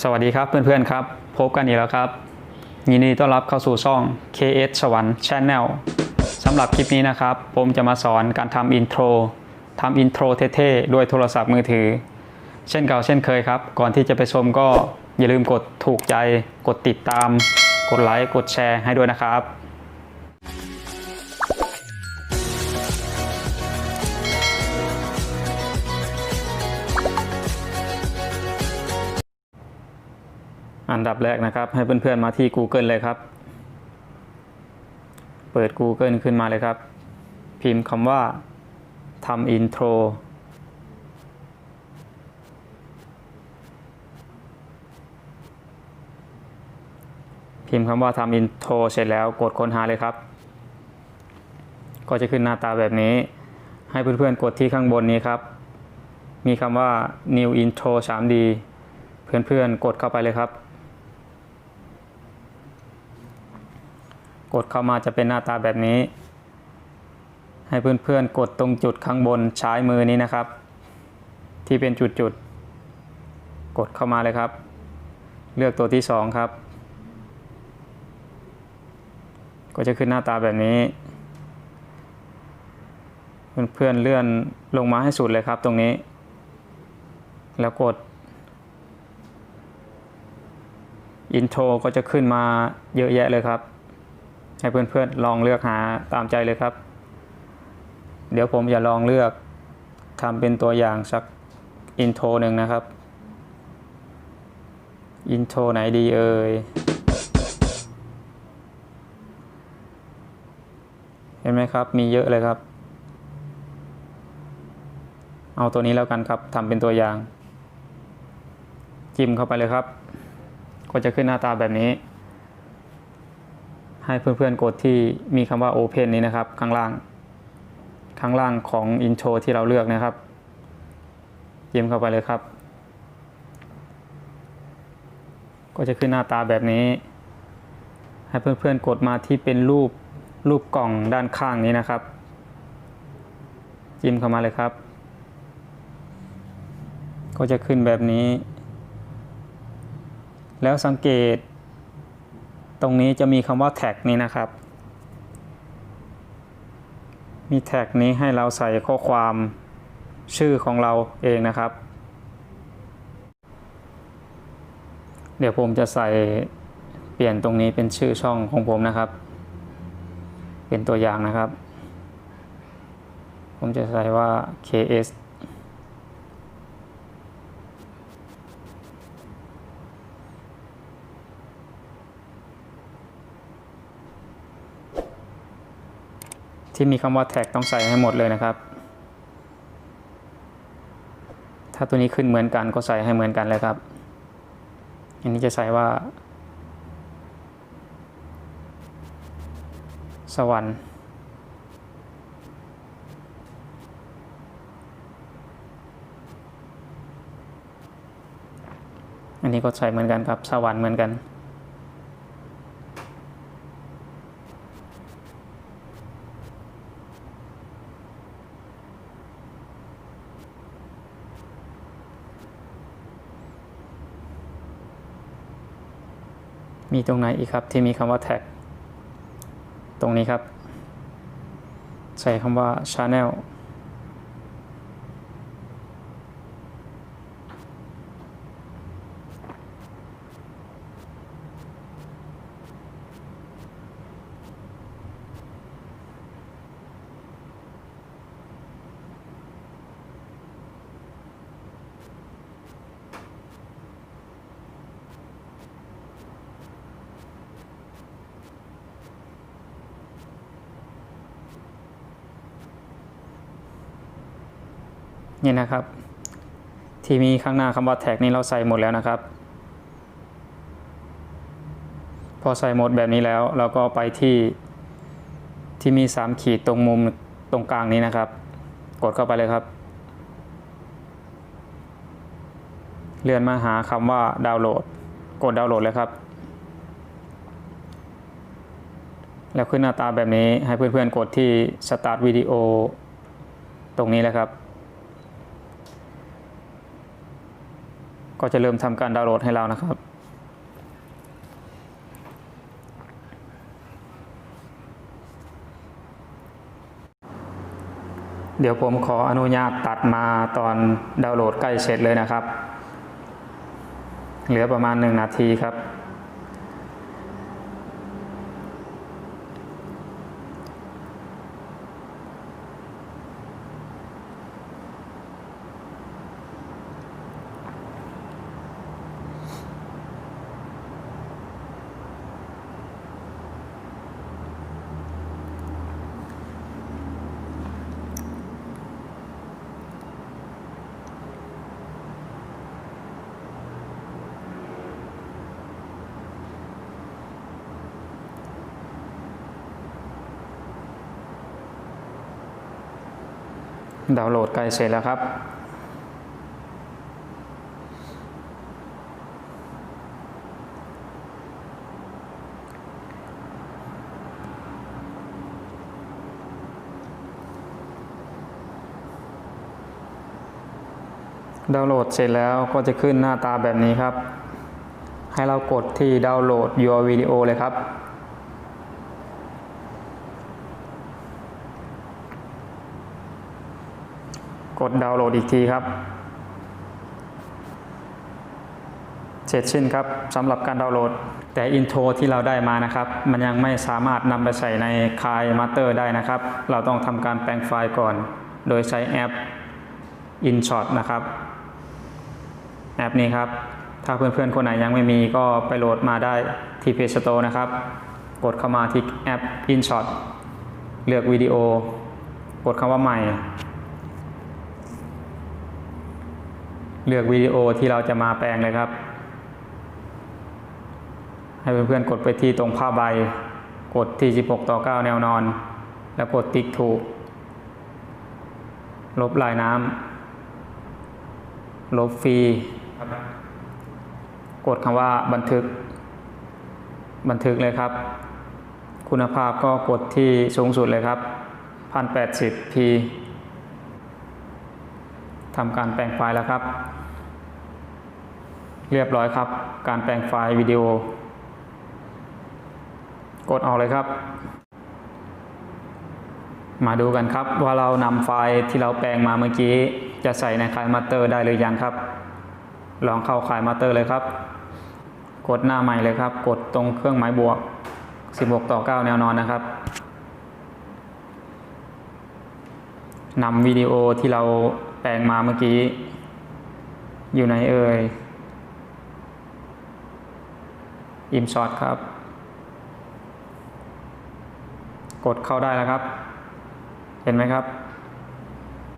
สวัสดีครับเพื่อนๆครับ พบกันอีกแล้วครับ ยินดีต้อนรับเข้าสู่ช่อง KS สวรรค์ Channel สำหรับคลิปนี้นะครับ ผมจะมาสอนการทำอินโทรทำอินโทรเท่ๆด้วยโทรศัพท์มือถือ เช่นเก่าเช่นเคยครับ ก่อนที่จะไปชมก็อย่าลืมกดถูกใจ กดติดตาม กดไลค์ กดแชร์ให้ด้วยนะครับ อันดับแรกนะครับ ให้เพื่อนๆมาที่ Google เลยครับ เปิด Google ขึ้นมาเลยครับ พิมพ์คำว่าทำอินโทรพิมพ์คำว่าทำอินโทรเสร็จแล้วกดค้นหาเลยครับ ก็จะขึ้นหน้าตาแบบนี้ ให้เพื่อนๆกดที่ข้างบนนี้ครับ มีคำว่า new intro 3D เพื่อนๆกดเข้าไปเลยครับ กดเข้ามาจะเป็นหน้าตาแบบนี้ ให้เพื่อนๆกดตรงจุดข้างบนซ้มือนี้นะครับ ที่เป็นจุดๆกดเข้ามาเลยครับ เลือกตัวที่สองครับ ก็จะขึ้นหน้าตาแบบนี้ เพื่อนๆเลื่อนลงมาให้สุดเลยครับตรงนี้ แล้วกดอินโทรก็จะขึ้นมาเยอะแยะเลยครับ ให้เพื่อนๆลองเลือกหาตามใจเลยครับ เดี๋ยวผมจะลองเลือกทำเป็นตัวอย่างสักอินโทรหนึ่งนะครับ อินโทรไหนดีเอ่ย เห็นไหมครับ มีเยอะเลยครับ เอาตัวนี้แล้วกันครับทำเป็นตัวอย่าง จิ้มเข้าไปเลยครับ ก็จะขึ้นหน้าตาแบบนี้ ให้เพื่อนๆกดที่มีคำว่า Open นี้นะครับ ข้างล่าง ข้างล่างของอินโทรที่เราเลือกนะครับยิ้มเข้าไปเลยครับ ก็จะขึ้นหน้าตาแบบนี้ ให้เพื่อนๆกดมาที่เป็นรูปรูปกล่องด้านข้างนี้นะครับ จิ้มเข้ามาเลยครับ ก็จะขึ้นแบบนี้ แล้วสังเกต ตรงนี้จะมีคำว่าแท็กนี้นะครับ มีแท็กนี้ให้เราใส่ข้อความชื่อของเราเองนะครับ เดี๋ยวผมจะใส่เปลี่ยนตรงนี้เป็นชื่อช่องของผมนะครับ เป็นตัวอย่างนะครับ ผมจะใส่ว่า KS ที่มีคำว่าแท็กต้องใส่ให้หมดเลยนะครับ ถ้าตัวนี้ขึ้นเหมือนกันก็ใส่ให้เหมือนกันเลยครับ อันนี้จะใส่ว่า สวรรค์อันนี้ก็ใส่เหมือนกันครับ สวรรค์เหมือนกัน มีตรงไหนอีกครับที่มีคำว่าแท็กตรงนี้ครับ ใส่คำว่า channel นี่นะครับ ที่มีข้างหน้าคำว่าแท็กนี้เราใส่หมดแล้วนะครับ พอใส่หมดแบบนี้แล้ว เราก็ไปที่ที่มี 3 ขีดตรงมุมตรงกลางนี้นะครับ กดเข้าไปเลยครับ เลื่อนมาหาคำว่าดาวน์โหลด กดดาวน์โหลดเลยครับ แล้วขึ้นหน้าตาแบบนี้ให้เพื่อนๆกดที่ start video ตรงนี้แหละครับ ก็จะเริ่มทำการดาวน์โหลดให้เรานะครับเดี๋ยวผมขออนุญาตตัดมาตอนดาวน์โหลดใกล้เสร็จเลยนะครับ เหลือประมาณ 1 นาทีครับ ดาวน์โหลดใกล้เสร็จแล้วครับ ดาวน์โหลดเสร็จแล้วก็จะขึ้นหน้าตาแบบนี้ครับ ให้เรากดที่ดาวน์โหลด your video เลยครับ กดดาวน์โหลดอีกทีครับ เสร็จสิ้นครับสำหรับการดาวน์โหลด แต่อินโทรที่เราได้มานะครับ มันยังไม่สามารถนำไปใส่ในคายมาสเตอร์ได้นะครับ เราต้องทำการแปลงไฟล์ก่อน โดยใช้แอป InShot นะครับ แอปนี้ครับ ถ้าเพื่อนๆ คนไหนยังไม่มีก็ไปโหลดมาได้ที่ Play Store นะครับ กดเข้ามาที่แอป InShot เลือกวิดีโอกดคำว่าใหม่ เลือกวิดีโอที่เราจะมาแปลงเลยครับ ให้เพื่อนๆกดไปที่ตรงผ้าใบ กดที่ 16 ต่อ 9 แนวนอน แล้วกดติ๊กถูก ลบลายน้ำลบฟรีกดคำว่าบันทึก บันทึกเลยครับ คุณภาพก็กดที่สูงสุดเลยครับ 1080p ทำการแปลงไฟล์แล้วครับ เรียบร้อยครับ การแปลงไฟล์วิดีโอ กดออกเลยครับ มาดูกันครับว่าเรานำไฟล์ที่เราแปลงมาเมื่อกี้ จะใส่ในคายมาสเตอร์ได้หรือยังครับ ลองเข้าคายมาสเตอร์เลยครับ กดหน้าใหม่เลยครับ กดตรงเครื่องหมายบวก 16 ต่อ 9 แนวนอนนะครับ นำวิดีโอที่เราแปลงมาเมื่อกี้ อยู่ไหนเอ่ยอิมช็อตครับ กดเข้าได้แล้วครับ เห็นไหมครับ